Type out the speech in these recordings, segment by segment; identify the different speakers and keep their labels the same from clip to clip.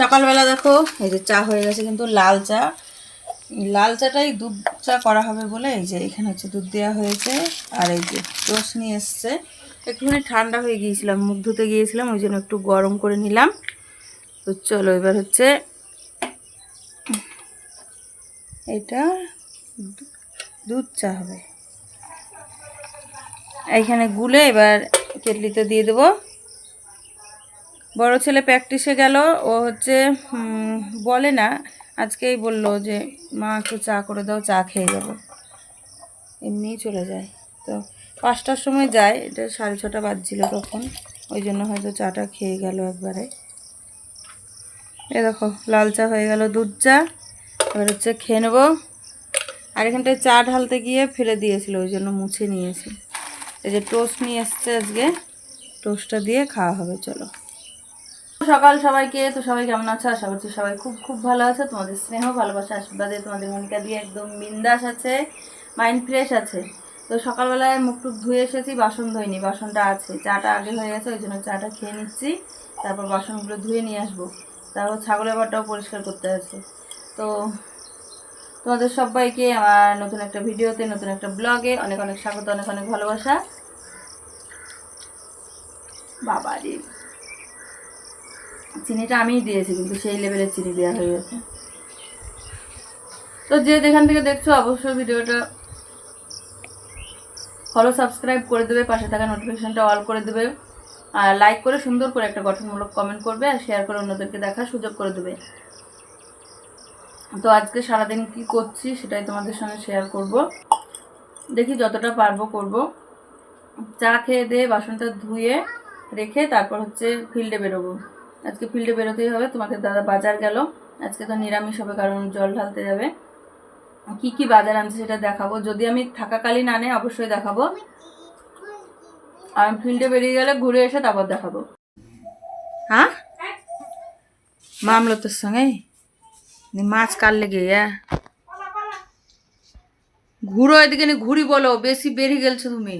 Speaker 1: সকালবেলা দেখো, এই যে চা হয়ে গেছে কিন্তু লাল চা। লাল চাটাই দুধ চা করা হবে বলে, এই যে এখানে হচ্ছে দুধ দেওয়া হয়েছে, আর এই যে টোস্ট নিয়ে এসছে। একটুখানি ঠান্ডা হয়ে গিয়েছিলাম, মুখ ধুতে গিয়েছিলাম, ওই জন্য একটু গরম করে নিলাম। তো চলো এবার হচ্ছে এটা দুধ চা হবে। এইখানে গুলে এবার কেটলিতে দিয়ে দেবো। বড় ছেলে প্র্যাকটিসে গেল, ও হচ্ছে বলে না, আজকেই বলল যে, মা, একটু চা করে দাও, চা খেয়ে যাব। এমনিই চলে যায়। তো পাঁচটার সময় যায়, এটা সাড়ে ছটা বাজছিল তখন, ওই জন্য হয়তো চাটা খেয়ে গেল একবারে। এ দেখো, লাল চা হয়ে গেল, দুধ চা, এবার হচ্ছে খেয়ে নেব। আর এখানটায় চা ঢালতে গিয়ে ফেলে দিয়েছিল, ওই জন্য মুছে নিয়েছি। এই যে টোস্ট নিয়ে এসছে আজকে টোস্টটা দিয়ে খাওয়া হবে, চলো। সকাল সবাইকে, তো সবাই কেমন আছে? আশা করছি সবাই খুব খুব ভালো আছে। তোমাদের স্নেহ, ভালোবাসা, আশীর্বাদে তোমাদের মনিকা দিয়ে একদম বিন্দাস আছে মাইন্ড ফ্রেশ আছে। তো সকালবেলায় মুখ টুক ধুয়ে এসেছি, বাসন ধুইনি, বাসনটা আছে। চাটা আগে হয়ে গেছে, ওই জন্য চাটা খেয়ে নিচ্ছি। তারপর বাসনগুলো ধুয়ে নিয়ে আসব। তারপর ছাগলের বাটাও পরিষ্কার করতে আছে। তো তোমাদের সবাইকে আমার নতুন একটা ভিডিওতে, নতুন একটা ব্লগে অনেক অনেক স্বাগত, অনেক অনেক ভালোবাসা। বাবা রে। চিনিটা আমিই দিয়েছি, কিন্তু সেই লেভেলের চিনি দেওয়া হয়ে গেছে। তো যে যেখান থেকে দেখছ, অবশ্যই ভিডিওটা ফলো সাবস্ক্রাইব করে দেবে, পাশে থাকা নোটিফিকেশানটা অল করে দেবে। আর লাইক করে সুন্দর করে একটা গঠনমূলক কমেন্ট করবে আর শেয়ার করে অন্যদেরকে দেখার সুযোগ করে দেবে। তো আজকে সারাদিন কি করছি সেটাই তোমাদের সঙ্গে শেয়ার করব। দেখি যতটা পারব করব। চা খেয়ে দিয়ে বাসনটা ধুয়ে রেখে তারপর হচ্ছে ফিল্ডে বেরোবো। আজকে ফিল্ডে বেরোতেই হবে তোমাকে দাদা বাজার গেল। আজকে তো নিরামিষ হবে, কারণ জল ঢালতে যাবে। কি কি বাজার আনছে সেটা দেখাবো। যদি আমি থাকাকালীন আনে, অবশ্যই দেখাবো। আমি ফিল্ডে বেরিয়ে গেলে ঘুরে এসে তারপর দেখাবো। হ্যাঁ? মামলো তোর সঙ্গে মাছ কার লেগে ঘুরো এদিকে ঘুরি বলো, বেশি বেরিয়ে গেলছো তুমি।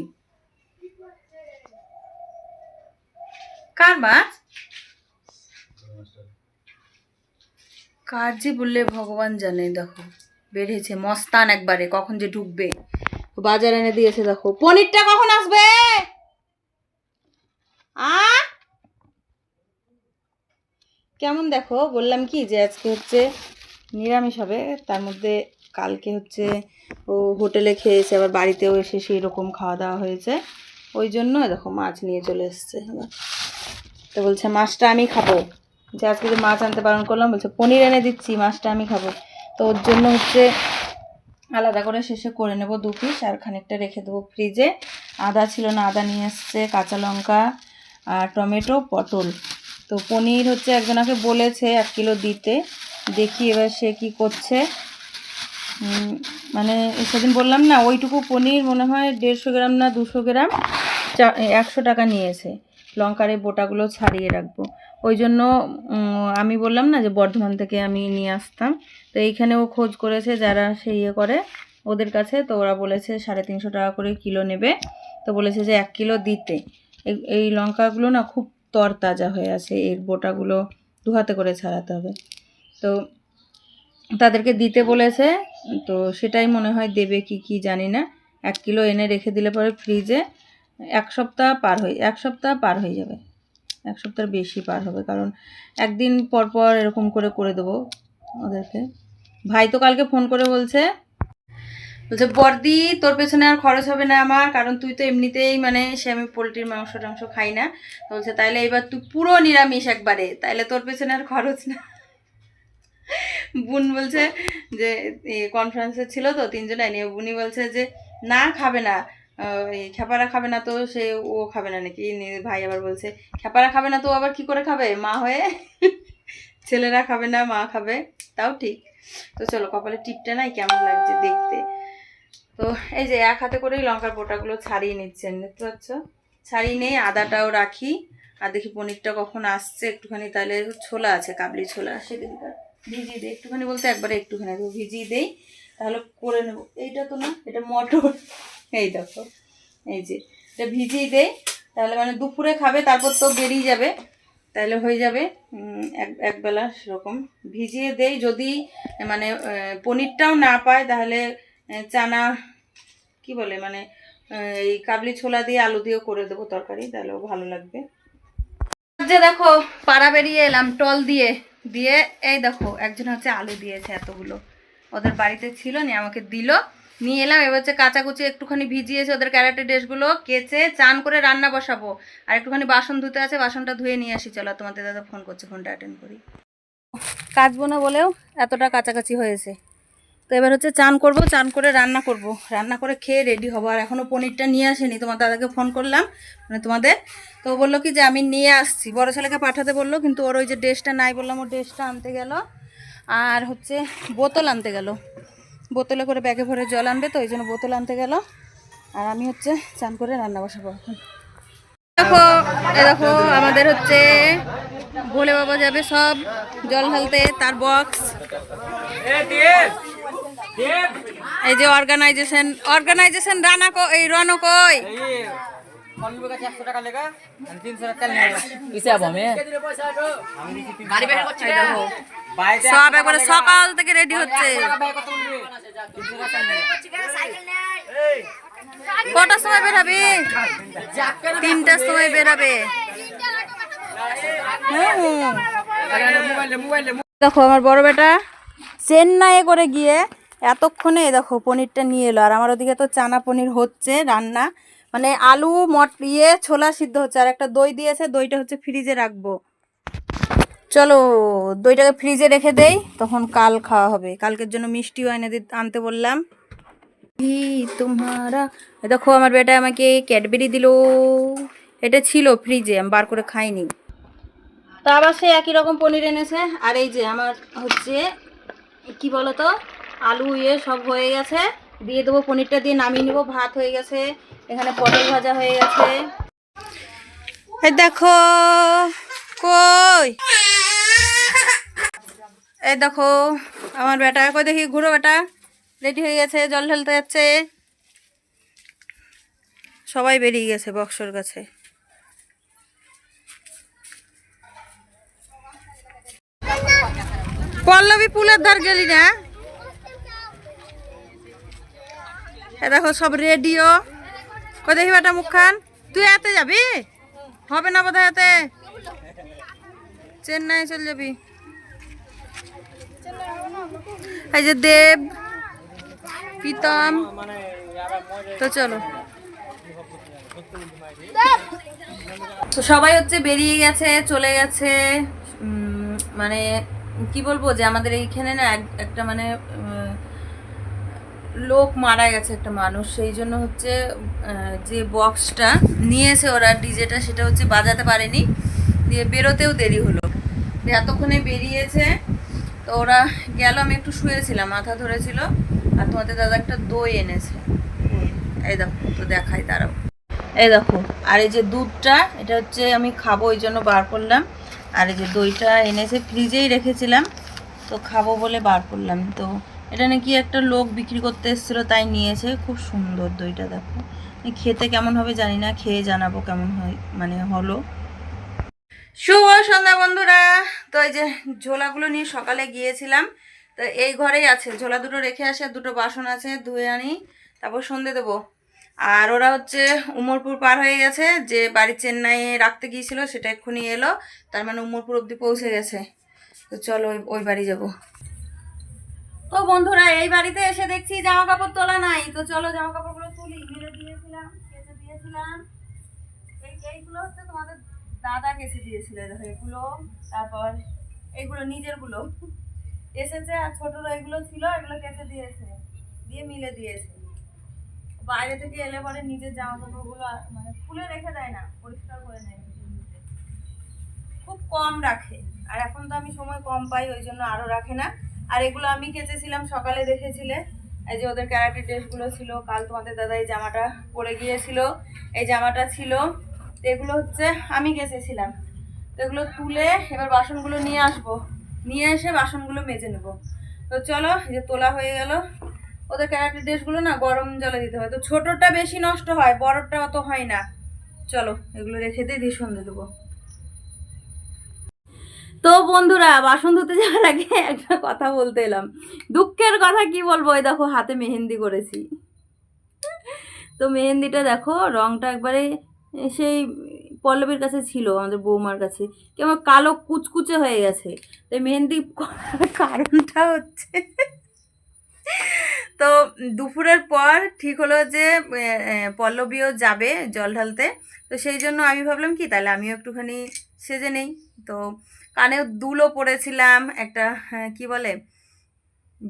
Speaker 1: কার মাছ? কার যে বললে ভগবান জানে, দেখো। বেড়েছে মস্তান একবারে, কখন যে ঢুকবে। বাজার এনে দিয়েছে, দেখো। পনিরটা কখন আসবে? আ কেমন দেখো? বললাম কি যে আজকে হচ্ছে নিরামিষ হবে, তার মধ্যে কালকে হচ্ছে ও হোটেলে খেয়েছে, আবার বাড়িতেও এসে সেই রকম খাওয়া দাওয়া হয়েছে। ওই জন্য, দেখো, মাছ নিয়ে চলে এসছে। তো বলছে, মাছটা আমি খাব। যে আজকে যে মাছ আনতে বারণ করলাম, বলছে, পনির এনে দিচ্ছি, মাছটা আমি খাব। তো ওর জন্য হচ্ছে আলাদা করে শেষে করে নেব দু পিস, আর খানিকটা রেখে দেবো ফ্রিজে। আদা ছিল না, আদা নিয়ে এসছে, কাঁচা লঙ্কা আর টমেটো, পটল। তো পনির হচ্ছে একজনাকে বলেছে এক কিলো দিতে, দেখি এবার সে কি করছে। মানে সেদিন বললাম না, ওইটুকু পনির মনে হয় দেড়শো গ্রাম না দুশো গ্রাম, চা, একশো টাকা নিয়েছে। লঙ্কার এই বোটাগুলো ছাড়িয়ে রাখব। ওই জন্য আমি বললাম না যে বর্ধমান থেকে আমি নিয়ে আসতাম। তো এইখানেও খোঁজ করেছে যারা সে ইয়ে করে, ওদের কাছে। তো ওরা বলেছে সাড়ে তিনশো টাকা করে কিলো নেবে। তো বলেছে যে এক কিলো দিতে। এই- লঙ্কাগুলো না খুব তরতাজা হয়ে আছে। এর বোটাগুলো দু হাতে করে ছাড়াতে হবে। তো তাদেরকে দিতে বলেছে। তো সেটাই মনে হয় দেবে কি কি জানি না। এক কিলো এনে রেখে দিলে পরে ফ্রিজে এক সপ্তাহ পার হয়ে, এক সপ্তাহ পার হয়ে যাবে। এক সপ্তাহ বেশি পার হবে, কারণ একদিন পর পর এরকম করে করে দেবো ওদেরকে। ভাই তো কালকে ফোন করে বলছে বলছে, বর্দি, তোর পেছনে আর খরচ হবে না আমার, কারণ তুই তো এমনিতেই মানে সে আমি পোলট্রির মাংস টাংস খাই না। বলছে, তাইলে এবার তুই পুরো নিরামিষ একবারে, তাইলে তোর পেছনে আর খরচ না। বোন বলছে যে কনফারেন্সে ছিল তো, তিনজনে, নিয়ে বুনি বলছে যে, না, খাবে না। এই খেপারা খাবে না তো, সে ও খাবে না নাকি? ভাই আবার বলছে খেপারা খাবে না তো, আবার কি করে খাবে? মা হয়ে? ছেলেরা খাবে না, মা খাবে। তাও ঠিক। তো চলো কপালে টিপটা নাই কেমন লাগছে দেখতে। তো এই যে এক হাতে করেই লঙ্কার বোটাগুলো ছাড়িয়ে নিচ্ছেন, দেখতে পাচ্ছ? ছাড়িয়ে নেই আদাটাও রাখি। আর দেখি পনিরটা কখন আসছে একটুখানি, তাহলে ছোলা আছে, কাবলি ছোলা সেদিনকার ভিজিয়ে দিই, একটুখানি বলতে একবারে একটুখানি ভিজিয়ে দেই, তাহলে করে নেব। এইটা তো না, এটা মটর। এই দেখো, এই যে। এটা ভিজিয়ে দেই তাহলে মানে দুপুরে খাবে, তারপর তো বেরিয়ে যাবে। তাহলে হয়ে যাবে এক একবেলা সেরকম। ভিজিয়ে দেই, যদি মানে পনিরটাও না পায়, তাহলে চানা, কি বলে মানে এই কাবলি ছোলা দিয়ে আলু দিয়েও করে দেবো তরকারি, তাহলেও ভালো লাগবে। যে দেখো, পাড়া বেরিয়ে এলাম, টল দিয়ে দিয়ে, এই দেখো, একজন হচ্ছে আলু দিয়েছে এতগুলো। ওদের বাড়িতে ছিল নিয়ে আমাকে দিল। নিয়ে এলাম, এবার হচ্ছে কাচাকুচি একটুখানি ভিজিয়েছে ওদের ক্যারাটে ড্রেসগুলো কেচে চান করে রান্না বসাবো। আর একটুখানি বাসন ধুতে আছে, বাসনটা ধুয়ে নিয়ে আসি। চলো, তোমাদের দাদা ফোন করছে, ফোনটা অ্যাটেন্ড করি। কাচবো না বলেও এতটা কাছাকাছি হয়েছে। তো এবার হচ্ছে চান করব, চান করে রান্না করব। রান্না করে খেয়ে রেডি হব। আর এখনও পনিরটা নিয়ে আসেনি, তোমার দাদাকে ফোন করলাম মানে তোমাদের। তো বলল কি যে আমি নিয়ে আসছি। বড় ছেলেকে পাঠাতে বলল, কিন্তু ওর ওই যে ড্রেসটা নাই বললাম ও ড্রেসটা আনতে গেল। আর হচ্ছে বোতল আনতে গেল। বোতলে করে ব্যাগে ভরে জল আনবে তো ওই জন্য বোতল আনতে গেল। আর আমি হচ্ছে চান করে রান্না বসাবো এখন। দেখো দেখো আমাদের হচ্ছে ভোলে বাবা যাবে সব জল ঢালতে তার বক্স এই যে অর্গানাইজেশন অর্গানাইজেশন রানা কো এই রনো কই? এই দেখো, সব একবারে সকাল থেকে রেডি হচ্ছে। কটার সময় বেরাবে তিনটার সময় বেরাবে দেখো আমার বড় বেটা চেন্নাইয়ে করে গিয়ে এতক্ষণে দেখো পনিরটা নিয়ে এলো। আর আমার ওদিকে তো চানা পনির হচ্ছে রান্না। মানে আলু মট ইয়ে ছোলা সিদ্ধ হচ্ছে। আর একটা দই দিয়েছে দইটা হচ্ছে ফ্রিজে রাখব। চলো দইটাকে ফ্রিজে রেখে দেই, তখন কাল খাওয়া হবে। কালকের জন্য মিষ্টিও এনে আনতে বললাম। তোমারা দেখো আমার বেটা আমাকে ক্যাডবেরি দিল। এটা ছিল ফ্রিজে, আমি বার করে খাইনি। তো আবার সে একই রকম পনির এনেছে। আর এই যে আমার হচ্ছে, কি বলতো? আলু ইয়ে সব হয়ে গেছে। দিয়ে দেবো পনিরটা দিয়ে নামিয়ে নেব। ভাত হয়ে গেছে। এখানে পটল ভাজা হয়ে গেছে। দেখো, কই? এই দেখো, আমার বেটা। কই দেখি, ঘুরো বেটা। রেডি হয়ে গেছে, জল ঢালতে যাচ্ছে। সবাই বেরিয়ে গেছে বক্সর কাছে। পল্লবী পুলের ধার গেলি না? এ দেখো, সব রেডিও। কই দেখি বেটা মুখখান তুই এতে যাবি? হবে না বোধহয় এতে? চেন্নাই চলে যাবি। এই যে দেব, প্রীতম, তো চলো। তো সবাই হচ্ছে বেরিয়ে গেছে, চলে গেছে মানে কি বলব যে আমাদের এইখানে না একটা মানে লোক মারা গেছে একটা মানুষ, সেই জন্য হচ্ছে যে বক্সটা নিয়েছে ওরা ডিজেটা, সেটা হচ্ছে বাজাতে পারেনি। দিয়ে বেরোতেও দেরি হলো। এতক্ষণে বেরিয়েছে তো ওরা গেল, আমি একটু শুয়েছিলাম, মাথা ধরেছিল, আর তোমাদের দাদা একটা দই এনেছে। এই দেখো, তো দেখাই, দাঁড়াও। এই দেখো, আর এই যে দুধটা, এটা হচ্ছে আমি খাব, ওই জন্য বার করলাম। আর এই যে দইটা এনেছে, ফ্রিজেই রেখেছিলাম, তো খাব বলে বার করলাম। তো এটা নাকি একটা লোক বিক্রি করতে এসেছিল, তাই নিয়েছে, খুব সুন্দর দইটা, দেখো। খেতে কেমন হবে জানি না, খেয়ে জানাব কেমন হয় মানে হলো। শুভ সন্ধ্যা বন্ধুরা। তো এই যে ঝোলাগুলো নিয়ে সকালে গিয়েছিলাম, তো এই ঘরেই আছে। ঝোলা দুটো রেখে আসে, দুটো বাসন আছে, ধুয়ে আনি, তারপর সন্ধে দেবো। আর ওরা হচ্ছে উমরপুর পার হয়ে গেছে, যে বাড়ি চেন্নাইয়ে রাখতে গিয়েছিল সেটা এক্ষুনি এলো, তার মানে উমরপুর অবধি পৌঁছে গেছে। তো চলো ওই বাড়ি যাব। তো বন্ধুরা, এই বাড়িতে এসে দেখছি জামা কাপড় তোলা নাই। তো চলো জামা কাপড়গুলো তুলি। মেলে দিয়েছিলাম কেচে দিয়েছিলাম। এই, এইগুলো হচ্ছে তোমাদের দাদা কেচে দিয়েছিল এগুলো, তারপর এগুলো নিজেরগুলো। এসেছে আর ছোটরা এগুলো ছিল, এগুলো কেচে দিয়েছে, দিয়ে মিলে দিয়েছে। বাইরে থেকে এলে পরে নিজের জামা কাপড়গুলো মানে খুলে রেখে দেয় না, পরিষ্কার করে নেয়। খুব কম রাখে, আর এখন তো আমি সময় কম পাই, ওই জন্য আরও রাখে না। আর এগুলো আমি কেচেছিলাম, সকালে দেখেছিলে। এই যে ওদের ক্যারাটে ড্রেসগুলো ছিল, কাল তোমাদের দাদা এই জামাটা পরে গিয়েছিল। এই জামাটা ছিল তো এগুলো হচ্ছে আমি কেচেছিলাম। তো এগুলো তুলে এবার বাসনগুলো নিয়ে আসব। নিয়ে এসে বাসনগুলো মেজে নেব। তো চলো যে তোলা হয়ে গেল। ওদের ক্যারাটে ড্রেসগুলো না গরম জলে দিতে হয়। তো ছোটোটা বেশি নষ্ট হয়, বড়টা অত হয় না। চলো, এগুলো রেখে দিয়ে দিয়ে সন্ধে দেবো। তো বন্ধুরা, বাসন ধুতে যাওয়ার আগে একটা কথা বলতে এলাম। দুঃখের কথা কি বলব? ওই দেখো, হাতে মেহেন্দি করেছি। তো মেহেন্দিটা দেখো, রংটা একবারে সেই পল্লবীর কাছে ছিল আমাদের বৌমার কাছে। কেমন কালো কুচকুচে হয়ে গেছে। তো মেহেন্দি করার কারণটা হচ্ছে তো দুপুরের পর ঠিক হলো যে পল্লবীও যাবে জল ঢালতে। তো সেই জন্য আমি ভাবলাম কি তাহলে আমিও একটুখানি সেজে নেই। তো কানে দুলও পরেছিলাম একটা হ্যাঁ, কি বলে?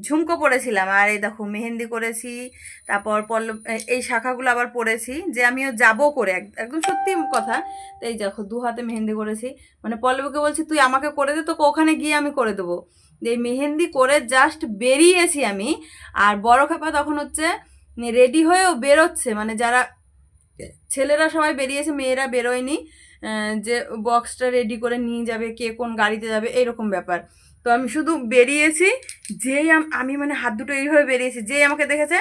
Speaker 1: ঝুমকো পরেছিলাম আর এই দেখো মেহেন্দি করেছি, তারপর পল্লব এ- এই শাখাগুলো আবার পরেছি যে আমিও যাব করে, এক- একদম সত্যি কথা, তো এই দেখো দু হাতে মেহেন্দি করেছি মানে পল্লবকে বলছি, তুই আমাকে করে দে, তোকে ওখানে গিয়ে আমি করে দেবো। যে মেহেন্দি করে জাস্ট বেরিয়েছি আমি, আর বড় খাপা তখন হচ্ছে রেডি হয়েও বেরোচ্ছে মানে যারা ছেলেরা সবাই বেরিয়েছে, মেয়েরা বেরোয়নি যে বক্সটা রেডি করে নিয়ে যাবে, কে কোন গাড়িতে যাবে, এইরকম ব্যাপার। তো আমি শুধু বেরিয়েছি, যেই আম- মানে হাত দুটো এইভাবে বেরিয়েছি, যেই আমাকে দেখেছে,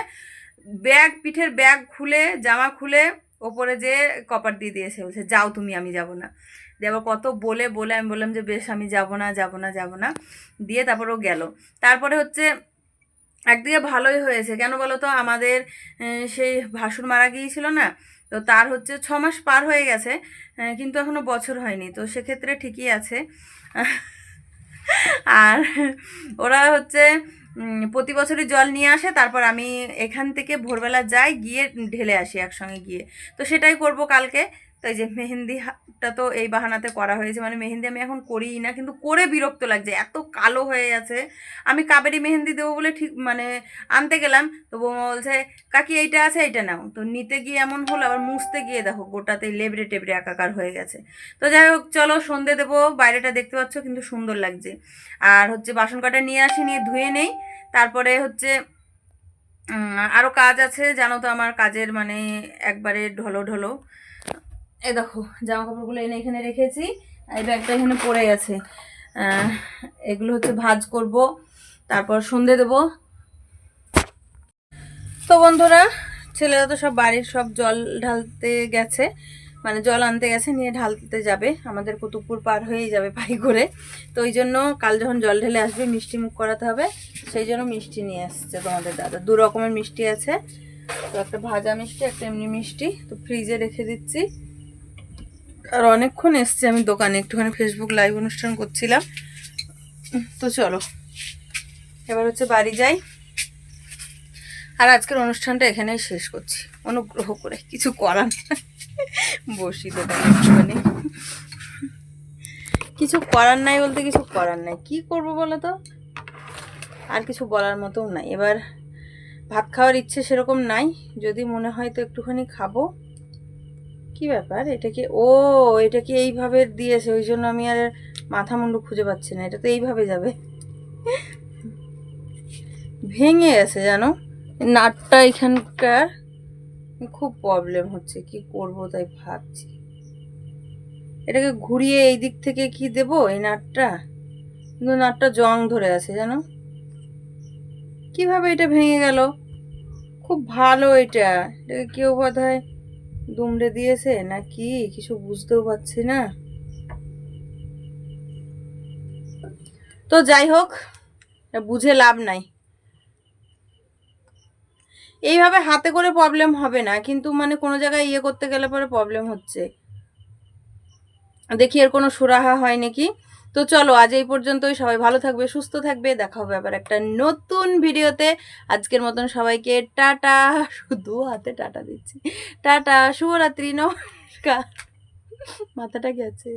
Speaker 1: ব্যাগ, পিঠের ব্যাগ খুলে, জামা খুলে, ওপরে যে কপার দিয়ে দিয়েছে, বলছে, যাও তুমি, আমি যাব না। দিয়ে আবার কত বলে বলে আমি বললাম যে, বেশ, আমি যাব না যাব না যাব না। দিয়ে তারপর ও গেল। তারপরে হচ্ছে, একদিকে ভালোই হয়েছে। কেন বলো তো, আমাদের সেই ভাসুর মারা গিয়েছিল না, তো তার হচ্ছে ছ মাস পার হয়ে গেছে কিন্তু এখনও বছর হয়নি। তো সেক্ষেত্রে ঠিকই আছে। আর ওরা হচ্ছে প্রতি বছরই জল নিয়ে আসে, তারপর আমি এখান থেকে ভোরবেলা যাই, গিয়ে ঢেলে আসি একসঙ্গে গিয়ে। তো সেটাই করব কালকে। তো এই যে মেহেন্দিটা তো এই বাহানাতে করা হয়েছে মানে মেহেন্দি আমি এখন করিই না, কিন্তু করে বিরক্ত লাগছে, এত কালো হয়ে গেছে আমি কাবেরি মেহেন্দি দেবো বলে ঠিক মানে আনতে গেলাম, তো বৌমা বলছে, কাকি, এইটা আছে, এইটা নাও। তো নিতে গিয়ে এমন হলো, আবার মুছতে গিয়ে দেখো, গোটাতে লেবড়ে টেবড়ে একাকার হয়ে গেছে। তো যাই হোক, চলো সন্ধে দেবো, বাইরেটা দেখতে পাচ্ছ, কিন্তু সুন্দর লাগছে। আর হচ্ছে বাসন কাটা নিয়ে আসি, নিয়ে ধুয়ে নেই। তারপরে হচ্ছে আরও কাজ আছে, জানো তো আমার কাজের মানে একবারে ঢলো ঢলো। এই দেখো জামা কাপড়গুলো এনে এখানে রেখেছি। এই ব্যাগটা এখানে পড়ে গেছে এগুলো হচ্ছে ভাজ করব, তারপর সন্ধে দেবো। তো বন্ধুরা, ছেলেরা তো সব বাড়ির সব জল ঢালতে গেছে মানে জল আনতে গেছে, নিয়ে ঢালতে যাবে। আমাদের কুতুবপুর পার হয়েই যাবে পাই করে। তো ওই জন্য কাল যখন জল ঢেলে আসবে, মিষ্টি মুখ করাতে হবে। সেই জন্য মিষ্টি নিয়ে আসছে তোমাদের দাদা। দু রকমের মিষ্টি আছে। তো একটা ভাজা মিষ্টি, একটা এমনি মিষ্টি। তো ফ্রিজে রেখে দিচ্ছি। আর অনেকক্ষণ এসছি আমি দোকানে, একটুখানি ফেসবুক লাইভ অনুষ্ঠান করছিলাম। তো চলো, এবার হচ্ছে বাড়ি যাই। আর আজকের অনুষ্ঠানটা এখানেই শেষ করছি। অনুগ্রহ করে কিছু করার। বসি দোকানে একটুখানি। কিছু করার নাই বলতে কিছু করার নাই। কি করব বলো তো? আর কিছু বলার মতোও নাই। এবার ভাত খাওয়ার ইচ্ছে সেরকম নাই। যদি মনে হয় তো একটুখানি খাব। কি ব্যাপার? এটা কি, ও, এটা কি এইভাবে দিয়েছে? ওই জন্য আমি আর মাথা মুন্ডু খুঁজে পাচ্ছি না। এটা তো এইভাবে যাবে। ভেঙে গেছে জানো? নাটটা এখানকার খুব প্রবলেম হচ্ছে। কি করব তাই ভাবছি। এটাকে ঘুরিয়ে এই দিক থেকে কি দেব? এই নাটটা? কিন্তু নাটটা জং ধরে আছে জানো? কীভাবে এটা ভেঙে গেল? খুব ভালো এটা। এটাকে কেউ বোধ হয় দুমড়ে দিয়েছে না কি কিছু বুঝতেও পারছি না। তো যাই হোক, বুঝে লাভ নাই। এইভাবে হাতে করে প্রবলেম হবে না, কিন্তু মানে কোনো জায়গায় ইয়ে করতে গেলে পরে প্রবলেম হচ্ছে। দেখি এর কোনো সুরাহা হয় নাকি? তো চলো, আজ এই পর্যন্তই। সবাই ভালো থাকবে, সুস্থ থাকবে। দেখা হবে আবার একটা নতুন ভিডিওতে। আজকের মতন সবাইকে টাটা। শুধু হাতে টাটা দিচ্ছি। টাটা, শুভরাত্রি, নমস্কার। মাথাটা গেছে।